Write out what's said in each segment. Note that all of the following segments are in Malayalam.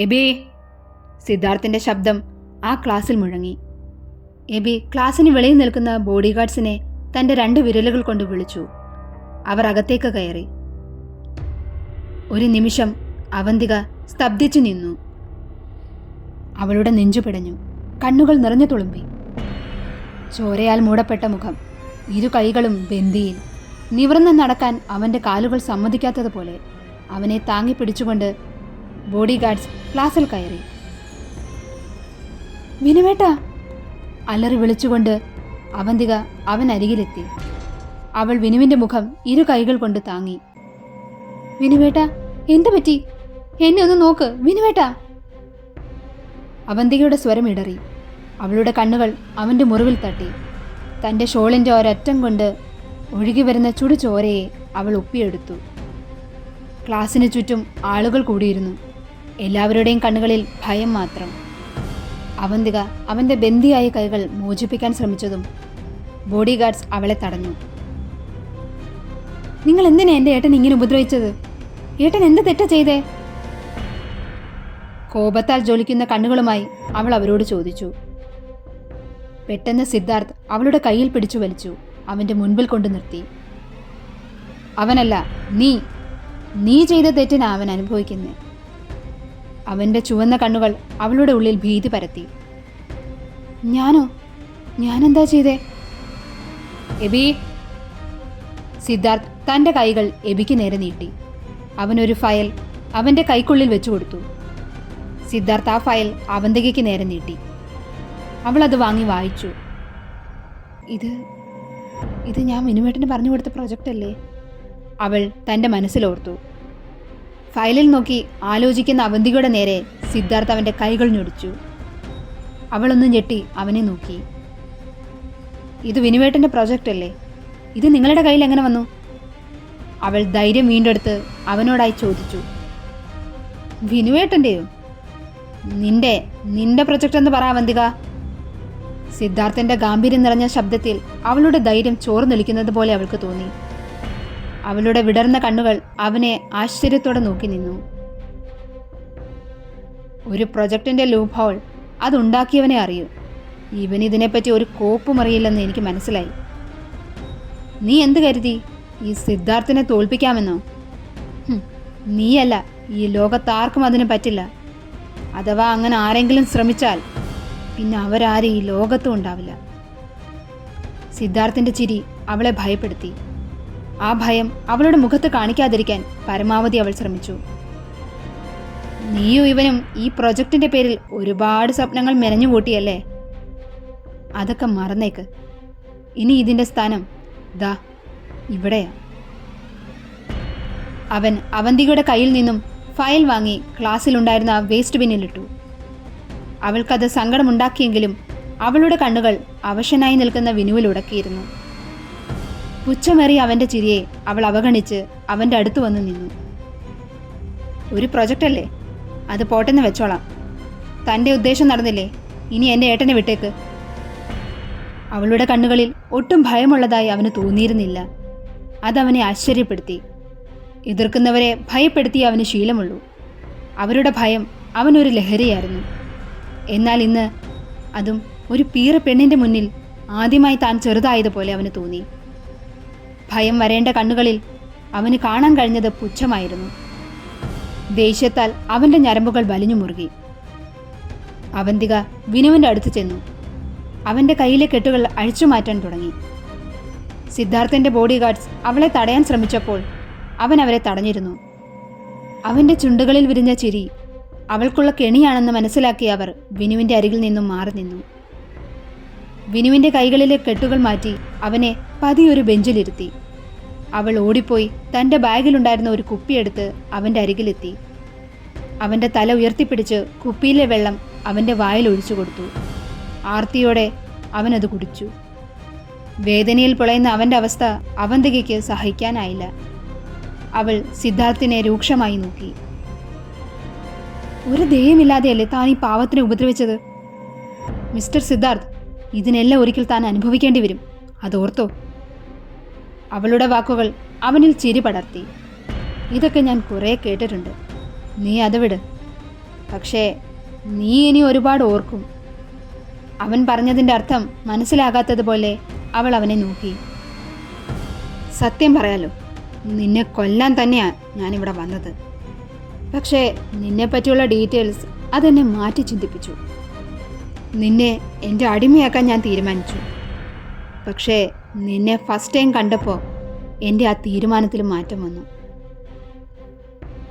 എബി സിദ്ധാർത്ഥിന്റെ ശബ്ദം ആ ക്ലാസ്സിൽ മുഴങ്ങി. എബി ക്ലാസ്സിന് വെളിയിൽ നിൽക്കുന്ന ബോഡി ഗാർഡ്സിനെ തന്റെ രണ്ട് വിരലുകൾ കൊണ്ട് വിളിച്ചു. അവർ അകത്തേക്ക് കയറി. ഒരു നിമിഷം അവന്തിക സ്തബ്ധിച്ചു നിന്നു. അവളുടെ നെഞ്ചു പിടഞ്ഞു. കണ്ണുകൾ നിറഞ്ഞു തുളുമ്പി. ചോരയാൽ മൂടപ്പെട്ട മുഖം. ഇരു കൈകളും ബന്ദിയിൽ. നിവർന്ന് നടക്കാൻ അവന്റെ കാലുകൾ സമ്മതിക്കാത്തതുപോലെ അവനെ താങ്ങി പിടിച്ചുകൊണ്ട് ബോഡി ഗാർഡ്സ് ക്ലാസ്സിൽ കയറി. വിനുവേട്ട അലറി വിളിച്ചുകൊണ്ട് അവന്തിക അവൻ അരികിലെത്തി. അവൾ വിനുവിന്റെ മുഖം ഇരു കൈകൾ കൊണ്ട് താങ്ങി. വിനുവേട്ട എന്തു പറ്റി? എന്നെ ഒന്ന് നോക്ക് വിനുവേട്ട. അവന്തികയുടെ സ്വരം ഇടറി. അവളുടെ കണ്ണുകൾ അവന്റെ മുറിവിൽ തട്ടി. തന്റെ ഷോളിന്റെ ഒരറ്റം കൊണ്ട് ഒഴുകി വരുന്ന ചുടു ചോരയെ അവൾ ഒപ്പിയെടുത്തു ക്ലാസ്സിന് ചുറ്റും ആളുകൾ കൂടിയിരുന്നു. എല്ലാവരുടെയും കണ്ണുകളിൽ ഭയം മാത്രം. അവന്തിക അവന്റെ ബന്ദിയായ കൈകൾ മോചിപ്പിക്കാൻ ശ്രമിച്ചതും ബോഡി ഗാർഡ്സ് അവളെ തടഞ്ഞു. നിങ്ങൾ എന്തിനാ എന്റെ ഏട്ടൻ ഇങ്ങനെ ഉപദ്രവിച്ചത്? ഏട്ടൻ എന്ത് തെറ്റാ ചെയ്തേ? കോപത്താൽ ജ്വലിക്കുന്ന കണ്ണുകളുമായി അവൾ അവരോട് ചോദിച്ചു. പെട്ടെന്ന് സിദ്ധാർത്ഥ് അവളുടെ കയ്യിൽ പിടിച്ചു വലിച്ചു അവന്റെ മുൻപിൽ കൊണ്ടു നിർത്തി. അവനല്ല നീ. നീ ചെയ്ത തെറ്റിനാ അവൻ അനുഭവിക്കുന്നേ. അവന്റെ ചുവന്ന കണ്ണുകൾ അവളുടെ ഉള്ളിൽ ഭീതി പരത്തി. ഞാനോ? ഞാനെന്താ ചെയ്തേ? എബി? സിദ്ധാർത്ഥ് തന്റെ കൈകൾ എബിക്ക് നേരെ നീട്ടി. അവനൊരു ഫയൽ അവന്റെ കൈക്കുള്ളിൽ വെച്ചു കൊടുത്തു. സിദ്ധാർത്ഥ് ആ ഫയൽ അവന്തികയ്ക്ക് നേരെ നീട്ടി. അവൾ അത് വാങ്ങി വായിച്ചു. ഇത് ഇത് ഞാൻ മിനുവേട്ടന് പറഞ്ഞു കൊടുത്ത പ്രൊജക്റ്റ് അല്ലേ അവൾ തന്റെ മനസ്സിലോർത്തു. ഫയലിൽ നോക്കി ആലോചിക്കുന്ന അവന്തികയുടെ നേരെ സിദ്ധാർത്ഥ അവന്റെ കൈകൾ ഞൊടിച്ചു. അവളൊന്ന് ഞെട്ടി അവനെ നോക്കി. ഇത് വിനുവേട്ടന്റെ പ്രൊജക്റ്റ് അല്ലേ? ഇത് നിങ്ങളുടെ കയ്യിൽ എങ്ങനെ വന്നു? അവൾ ധൈര്യം വീണ്ടെടുത്ത് അവനോടായി ചോദിച്ചു. വിനുവേട്ടന്റെയോ നിന്റെ നിന്റെ പ്രൊജക്റ്റ് എന്ന് പറ അവന്തിക. സിദ്ധാർത്ഥന്റെ ഗാംഭീര്യം നിറഞ്ഞ ശബ്ദത്തിൽ അവളുടെ ധൈര്യം ചോർന്നൊലിക്കുന്നത് പോലെ അവൾക്ക് തോന്നി. അവളുടെ വിടർന്ന കണ്ണുകൾ അവനെ ആശ്ചര്യത്തോടെ നോക്കി നിന്നു. ഒരു പ്രൊജക്ടിന്റെ ലൂപ്പ് ഹോൾ അതുണ്ടാക്കിയവനെ അറിയൂ. ഇവൻ ഇതിനെപ്പറ്റി ഒരു കോപ്പും അറിയില്ലെന്ന് എനിക്ക് മനസ്സിലായി. നീ എന്ത് കരുതി? ഈ സിദ്ധാർത്ഥിനെ തോൽപ്പിക്കാമെന്നോ? നീയല്ല. ഈ ലോകത്താർക്കും അതിന് പറ്റില്ല. അഥവാ അങ്ങനെ ആരെങ്കിലും ശ്രമിച്ചാൽ പിന്നെ അവരാരും ഈ ലോകത്തും ഉണ്ടാവില്ല. സിദ്ധാർത്ഥിന്റെ ചിരി അവളെ ഭയപ്പെടുത്തി. ആ ഭയം അവളുടെ മുഖത്ത് കാണിക്കാതിരിക്കാൻ പരമാവധി അവൾ ശ്രമിച്ചു. നീയും ഇവനും ഈ പ്രൊജക്ടിന്റെ പേരിൽ ഒരുപാട് സ്വപ്നങ്ങൾ മെനഞ്ഞു കൂട്ടിയല്ലേ? അതൊക്കെ മറന്നേക്ക്. ഇനി ഇതിന്റെ സ്ഥാനം ദാ ഇവിടെയാ. അവൻ അവന്തികയുടെ കയ്യിൽ നിന്നും ഫയൽ വാങ്ങി ക്ലാസ്സിലുണ്ടായിരുന്ന വേസ്റ്റ് ബിന്നിലിട്ടു. അവൾക്കത് സങ്കടമുണ്ടാക്കിയെങ്കിലും അവളുടെ കണ്ണുകൾ അവശനായി നിൽക്കുന്ന വിനുവിൽ ഉടക്കിയിരുന്നു. പുച്ഛമേറിയ അവന്റെ ചിരിയെ അവൾ അവഗണിച്ച് അവന്റെ അടുത്ത് വന്ന് നിന്നു. ഒരു പ്രൊജക്റ്റല്ലേ അത് പോട്ടെന്ന് വെച്ചോളാം. തന്റെ ഉദ്ദേശം നടന്നില്ലേ? ഇനി എന്റെ ഏട്ടനെ വിട്ടേക്ക്. അവളുടെ കണ്ണുകളിൽ ഒട്ടും ഭയമുള്ളതായി അവന് തോന്നിയിരുന്നില്ല. അതവനെ ആശ്ചര്യപ്പെടുത്തി. എതിർക്കുന്നവരെ ഭയപ്പെടുത്തി അവന് ശീലമുള്ളൂ. അവരുടെ ഭയം അവനൊരു ലഹരിയായിരുന്നു. എന്നാൽ ഇന്ന് അതും ഒരു പീറ പെണ്ണിന്റെ മുന്നിൽ ആദ്യമായി താൻ ചെറുതായതുപോലെ അവന് തോന്നി. ഭയം വരേണ്ട കണ്ണുകളിൽ അവന് കാണാൻ കഴിഞ്ഞത് പുച്ഛമായിരുന്നു. ദേഷ്യത്താൽ അവന്റെ ഞരമ്പുകൾ വലിഞ്ഞു മുറുകി. അവന്തിക വിനുവിന്റെ അടുത്ത് ചെന്നു. അവന്റെ കയ്യിലെ കെട്ടുകൾ അഴിച്ചു മാറ്റാൻ തുടങ്ങി. സിദ്ധാർത്ഥന്റെ ബോഡി ഗാർഡ്സ് അവളെ തടയാൻ ശ്രമിച്ചപ്പോൾ അവൻ അവരെ തടഞ്ഞിരുന്നു. അവന്റെ ചുണ്ടുകളിൽ വിരിഞ്ഞ ചിരി അവൾക്കുള്ള കെണിയാണെന്ന് മനസ്സിലാക്കിയ അവർ വിനുവിന്റെ അരികിൽ നിന്നും മാറി നിന്നു. വിനുവിന്റെ കൈകളിലെ കെട്ടുകൾ മാറ്റി അവനെ പതിയൊരു ബെഞ്ചിലിരുത്തി. അവൾ ഓടിപ്പോയി തന്റെ ബാഗിലുണ്ടായിരുന്ന ഒരു കുപ്പിയെടുത്ത് അവന്റെ അരികിലെത്തി. അവന്റെ തല ഉയർത്തിപ്പിടിച്ച് കുപ്പിയിലെ വെള്ളം അവന്റെ വായിൽ ഒഴിച്ചു കൊടുത്തു. ആർത്തിയോടെ അവനത് കുടിച്ചു. വേദനയിൽ പൊളയുന്ന അവന്റെ അവസ്ഥ അവന്തികയ്ക്ക് സഹിക്കാനായില്ല. അവൾ സിദ്ധാർത്ഥിനെ രൂക്ഷമായി നോക്കി. ഒരു ദയമില്ലാതെയല്ലേ താൻ ഈ പാവത്തിനെ ഉപദ്രവിച്ചത്? മിസ്റ്റർ സിദ്ധാർത്ഥ് ഇതിനെല്ലാം ഒരിക്കൽ താൻ അനുഭവിക്കേണ്ടി വരും. അതോർത്തോ? അവളുടെ വാക്കുകൾ അവനിൽ ചിരി പടർത്തി. ഇതൊക്കെ ഞാൻ കുറേ കേട്ടിട്ടുണ്ട്. നീ അത് വിട്. പക്ഷേ നീ ഇനി ഒരുപാട് ഓർക്കും. അവൻ പറഞ്ഞതിന്റെ അർത്ഥം മനസ്സിലാകാത്തതുപോലെ അവൾ അവനെ നോക്കി. സത്യം പറയാലോ നിന്നെ കൊല്ലാൻ തന്നെയാണ് ഞാനിവിടെ വന്നത്. പക്ഷേ നിന്നെപ്പറ്റിയുള്ള ഡീറ്റെയിൽസ് അതെന്നെ മാറ്റി ചിന്തിപ്പിച്ചു. നിന്നെ എന്റെ അടിമയാക്കാൻ ഞാൻ തീരുമാനിച്ചു. പക്ഷേ നിന്നെ ഫസ്റ്റ് ടൈം കണ്ടപ്പോൾ എന്റെ ആ തീരുമാനത്തിൽ മാറ്റം വന്നു.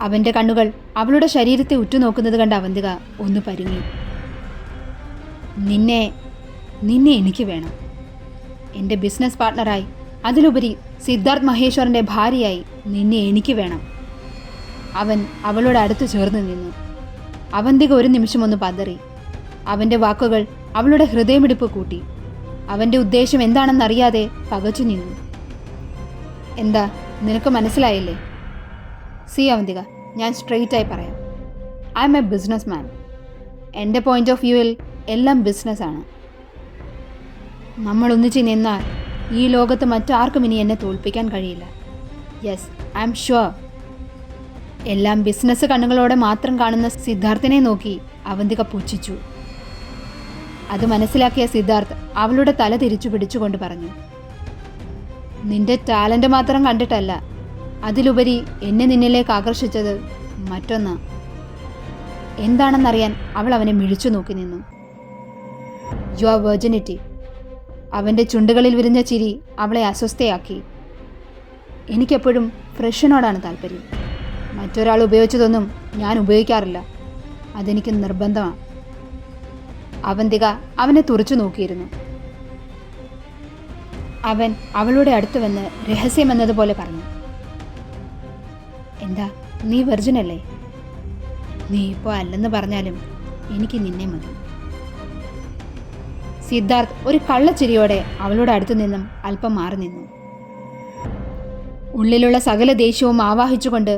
അവന്റെ കണ്ണുകൾ അവളുടെ ശരീരത്തെ ഉറ്റുനോക്കുന്നത് കണ്ട അവന്തിക ഒന്ന് പരുങ്ങി. നിന്നെ നിന്നെ എനിക്ക് വേണം. എന്റെ ബിസിനസ് പാർട്ട്ണറായി അതിലുപരി സിദ്ധാർത്ഥ് മഹേശ്വറിന്റെ ഭാര്യയായി നിന്നെ എനിക്ക് വേണം. അവൻ അവളോട് അടുത്ത് ചേർന്ന് നിന്നു. അവന്തിക ഒരു നിമിഷം ഒന്ന് പതറി. അവന്റെ വാക്കുകൾ അവളുടെ ഹൃദയമിടിപ്പ് കൂട്ടി. അവന്റെ ഉദ്ദേശം എന്താണെന്നറിയാതെ പകച്ചു നിന്നു. എന്താ നിനക്ക് മനസ്സിലായില്ലേ? സി അവന്തിക ഞാൻ സ്ട്രെയിറ്റായി പറയാം. I'm a business man. എന്റെ പോയിന്റ് ഓഫ് വ്യൂവിൽ എല്ലാം ബിസിനസ്സാണ് നമ്മൾ ഒന്നിച്ച് നിന്നാൽ ഈ ലോകത്ത് മറ്റാർക്കും ഇനി എന്നെ തോൽപ്പിക്കാൻ കഴിയില്ല. യെസ് ഐ എം ഷുവർ എല്ലാം ബിസിനസ് കണ്ണുകളോടെ മാത്രം കാണുന്ന സിദ്ധാർത്ഥിനെ നോക്കി അവന്തിക പുച്ഛിച്ചു. അത് മനസ്സിലാക്കിയ സിദ്ധാർത്ഥ് അവളുടെ തല തിരിച്ചു പിടിച്ചുകൊണ്ട് പറഞ്ഞു. നിന്റെ ടാലന്റ് മാത്രം കണ്ടിട്ടല്ല അതിലുപരി എന്നെ നിന്നിലേക്ക് ആകർഷിച്ചത് മറ്റൊന്ന്. എന്താണെന്നറിയാൻ അവൾ അവനെ മിഴിച്ചു നോക്കി നിന്നു. യുവർ വെർജിനിറ്റി അവന്റെ ചുണ്ടുകളിൽ വിരിഞ്ഞ ചിരി അവളെ അസ്വസ്ഥയാക്കി. എനിക്കെപ്പോഴും ഫ്രഷിനോടാണ് താല്പര്യം. മറ്റൊരാൾ ഉപയോഗിച്ചതൊന്നും ഞാൻ ഉപയോഗിക്കാറില്ല. അതെനിക്ക് നിർബന്ധമാണ് അവന്തിക അവനെ തുറച്ചു നോക്കിയിരുന്നു. അവൻ അവളുടെ അടുത്ത് വന്ന് രഹസ്യമെന്നതുപോലെ പറഞ്ഞു. എന്താ നീ വെർജിനല്ലേ നീ ഇപ്പോ അല്ലെന്ന് പറഞ്ഞാലും എനിക്ക് നിന്നെ മതി. സിദ്ധാർത്ഥ് ഒരു കള്ളച്ചിരിയോടെ അവളുടെ അടുത്തു നിന്നും അല്പം മാറി നിന്നു. ഉള്ളിലുള്ള സകല ദേഷ്യവും ആവാഹിച്ചുകൊണ്ട്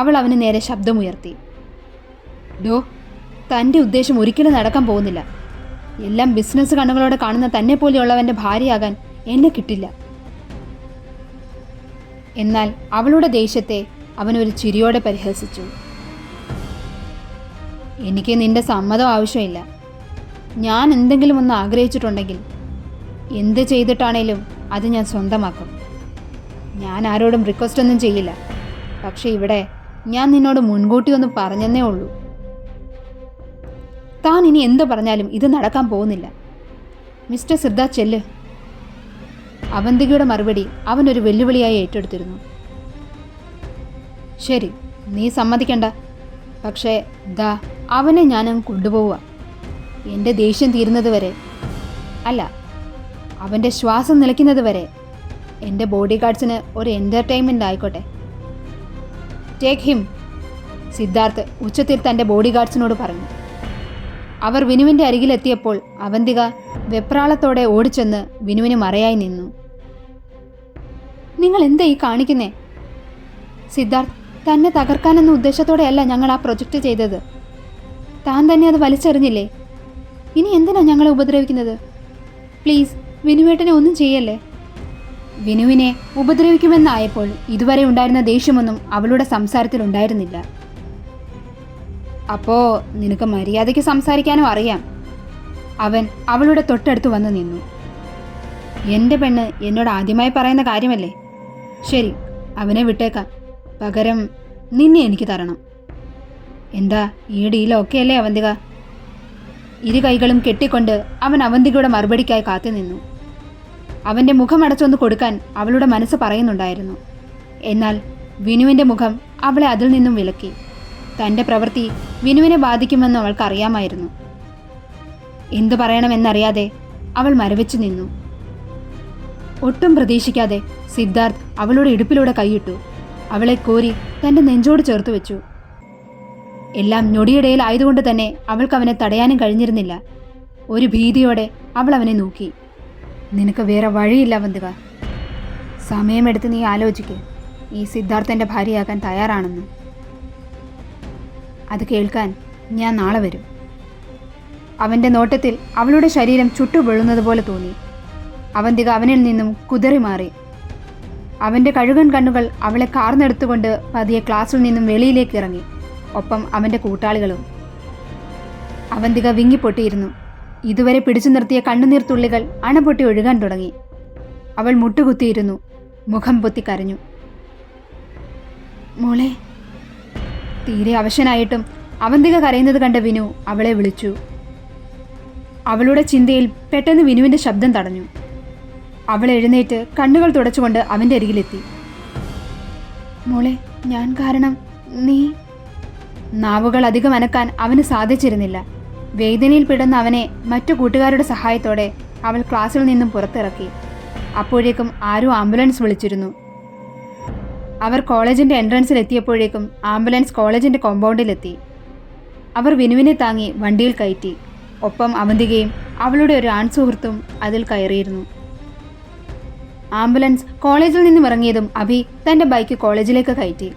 അവൾ അവന് നേരെ ശബ്ദമുയർത്തി. ഡോ തന്റെ ഉദ്ദേശം ഒരിക്കലും നടക്കാൻ പോകുന്നില്ല. എല്ലാം ബിസിനസ് കണ്ണുകളോടെ കാണുന്ന തന്നെ പോലെയുള്ളവന്റെ ഭാര്യയാകാൻ എന്നെ കിട്ടില്ല. എന്നാൽ അവളുടെ ദേഷ്യത്തെ അവൻ ഒരു ചിരിയോടെ പരിഹസിച്ചു. എനിക്ക് നിന്റെ സമ്മതം ആവശ്യമില്ല. ഞാൻ എന്തെങ്കിലും ഒന്ന് ആഗ്രഹിച്ചിട്ടുണ്ടെങ്കിൽ എന്ത് ചെയ്തിട്ടാണേലും അത് ഞാൻ സ്വന്തമാക്കും. ഞാൻ ആരോടും റിക്വസ്റ്റ് ഒന്നും ചെയ്യില്ല. പക്ഷേ ഇവിടെ ഞാൻ നിന്നോട് മുൻകൂട്ടി ഒന്ന് പറഞ്ഞെന്നേ ഉള്ളൂ. താൻ ഇനി എന്ത് പറഞ്ഞാലും ഇത് നടക്കാൻ പോകുന്നില്ല. മിസ്റ്റർ സിദ്ധ ചെല്ല്. അവന്തികയുടെ മറുപടി അവനൊരു വെല്ലുവിളിയായി ഏറ്റെടുത്തിരുന്നു. ശരി നീ സമ്മതിക്കണ്ട. പക്ഷേ ദാ അവനെ ഞാനങ്ങ് കൊണ്ടുപോവുക. എന്റെ ദേഷ്യം തീരുന്നത് വരെ. അല്ല അവന്റെ ശ്വാസം നിലയ്ക്കുന്നത് വരെ. എന്റെ ബോഡി ഗാർഡ്സിന് ഒരു എന്റർടൈൻമെന്റ് ആയിക്കോട്ടെ. ടേക്ക് ഹിം സിദ്ധാർത്ഥ് ഉച്ചത്തിൽ തന്റെ ബോഡി ഗാർഡ്സിനോട് പറഞ്ഞു. അവർ വിനുവിന്റെ അരികിലെത്തിയപ്പോൾ അവന്തിക വെപ്രാളത്തോടെ ഓടിച്ചെന്ന് വിനുവിന് മറയായി നിന്നു. നിങ്ങൾ എന്താ ഈ കാണിക്കുന്നേ? സിദ്ധാർത്ഥ് തന്നെ തകർക്കാനെന്ന ഉദ്ദേശത്തോടെയല്ല ഞങ്ങൾ ആ പ്രൊജക്റ്റ് ചെയ്തത്. താൻ തന്നെ അത് വലിച്ചെറിഞ്ഞില്ലേ? ഇനി എന്തിനാ ഞങ്ങളെ ഉപദ്രവിക്കുന്നത്? പ്ലീസ് വിനുവേട്ടനെ ഒന്നും ചെയ്യല്ലേ? വിനുവിനെ ഉപദ്രവിക്കുമെന്നായപ്പോൾ ഇതുവരെ ഉണ്ടായിരുന്ന ദേഷ്യമൊന്നും അവളുടെ സംസാരത്തിൽ അപ്പോ നിനക്ക് മര്യാദയ്ക്ക് സംസാരിക്കാനും അറിയാം. അവൻ അവളുടെ തൊട്ടടുത്ത് വന്ന് നിന്നു. എന്റെ പെണ്ണ് എന്നോട് ആദ്യമായി പറയുന്ന കാര്യമല്ലേ? ശരി അവനെ വിട്ടേക്കാം. പകരം നിന്നെ എനിക്ക് തരണം. എന്താ ഈ ഡീൽ ഓക്കെ അല്ലേ അവന്തിക? ഇരു കൈകളും കെട്ടിക്കൊണ്ട് അവൻ അവന്തികയുടെ മറുപടിക്കായി കാത്തു നിന്നു. അവന്റെ മുഖമടച്ചൊന്ന് കൊടുക്കാൻ അവളുടെ മനസ്സ് പറയുന്നുണ്ടായിരുന്നു. എന്നാൽ വിനുവിന്റെ മുഖം അവളെ അതിൽ നിന്നും വിലക്കി. തന്റെ പ്രവൃത്തി വിനുവിനെ ബാധിക്കുമെന്ന് അവൾക്കറിയാമായിരുന്നു എന്തു പറയണമെന്നറിയാതെ അവൾ മരവിച്ചു നിന്നു. ഒട്ടും പ്രതീക്ഷിക്കാതെ സിദ്ധാർത്ഥ് അവളുടെ ഇടുപ്പിലൂടെ കൈയിട്ടു. അവളെ കോരി തന്റെ നെഞ്ചോട് ചേർത്ത് വെച്ചു. എല്ലാം ഞൊടിയിടയിൽ ആയതുകൊണ്ട് തന്നെ അവൾക്ക് അവനെ തടയാനും കഴിഞ്ഞിരുന്നില്ല. ഒരു ഭീതിയോടെ അവൾ അവനെ നോക്കി. നിനക്ക് വേറെ വഴിയില്ല വന്തുക. സമയമെടുത്ത് നീ ആലോചിക്കേ. ഈ സിദ്ധാർത്ഥന്റെ ഭാര്യയാകാൻ തയ്യാറാണെന്ന്. അത് കേൾക്കാൻ ഞാൻ നാളെ വരും. അവന്റെ നോട്ടത്തിൽ അവളുടെ ശരീരം ചുട്ടുപൊള്ളുന്നത് പോലെ തോന്നി. അവന്തിക അവനിൽ നിന്നും കുതറി മാറി. അവന്റെ കഴുകൻ കണ്ണുകൾ അവളെ കാർന്നെടുത്തുകൊണ്ട് പതിയെ ക്ലാസ്സിൽ നിന്നും വെളിയിലേക്ക് ഇറങ്ങി. ഒപ്പം അവന്റെ കൂട്ടാളികളും. അവന്തിക വിങ്ങിപ്പൊട്ടിയിരുന്നു. ഇതുവരെ പിടിച്ചു നിർത്തിയ കണ്ണുനീർത്തുള്ളികൾ അണപൊട്ടി ഒഴുകാൻ തുടങ്ങി. അവൾ മുട്ടുകുത്തിയിരുന്നു. മുഖം പൊത്തി കരഞ്ഞു. മോളെ തീരെ അവശനായിട്ടും അവന്തിക കരയുന്നത് കണ്ട വിനു അവളെ വിളിച്ചു. അവളുടെ ചിന്തയിൽ പെട്ടെന്ന് വിനുവിന്റെ ശബ്ദം തടഞ്ഞു. അവൾ എഴുന്നേറ്റ് കണ്ണുകൾ തുടച്ചുകൊണ്ട് അവന്റെ അരികിലെത്തി. മോളെ ഞാൻ കാരണം നീ? നാവുകൾ അധികം അനക്കാൻ അവന് സാധിച്ചിരുന്നില്ല. വേദനയിൽ പിടന്ന അവനെ മറ്റു കൂട്ടുകാരുടെ സഹായത്തോടെ അവൾ ക്ലാസ്സിൽ നിന്നും പുറത്തിറക്കി. അപ്പോഴേക്കും ആരോ ആംബുലൻസ് വിളിച്ചിരുന്നു. അവർ കോളേജിന്റെ എൻട്രൻസിൽ എത്തിയപ്പോഴേക്കും ആംബുലൻസ് കോളേജിന്റെ കോമ്പൗണ്ടിലെത്തി അവർ വിനുവിനെ താങ്ങി വണ്ടിയിൽ കയറ്റി. ഒപ്പം അവന്തികയും അവളുടെ ഒരു ആൺസുഹൃത്തും അതിൽ കയറിയിരുന്നു. ആംബുലൻസ് കോളേജിൽ നിന്നും ഇറങ്ങിയതും അഭി തന്റെ ബൈക്ക് കോളേജിലേക്ക് കയറ്റി.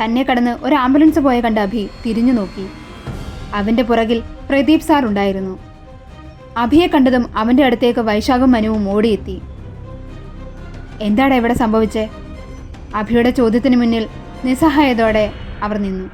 തന്നെ കടന്ന് ഒരു ആംബുലൻസ് പോയ കണ്ട അഭി തിരിഞ്ഞു നോക്കി. അവന്റെ പുറകിൽ പ്രദീപ് സാർ ഉണ്ടായിരുന്നു. അഭിയെ കണ്ടതും അവന്റെ അടുത്തേക്ക് വൈശാഖും മനുവും ഓടിയെത്തി. എന്താടാ ഇവിടെ സംഭവിച്ചേ? അഭിയുടെ ചോദ്യത്തിന് മുന്നിൽ നിസ്സഹായതോടെ അവർ നിന്നു.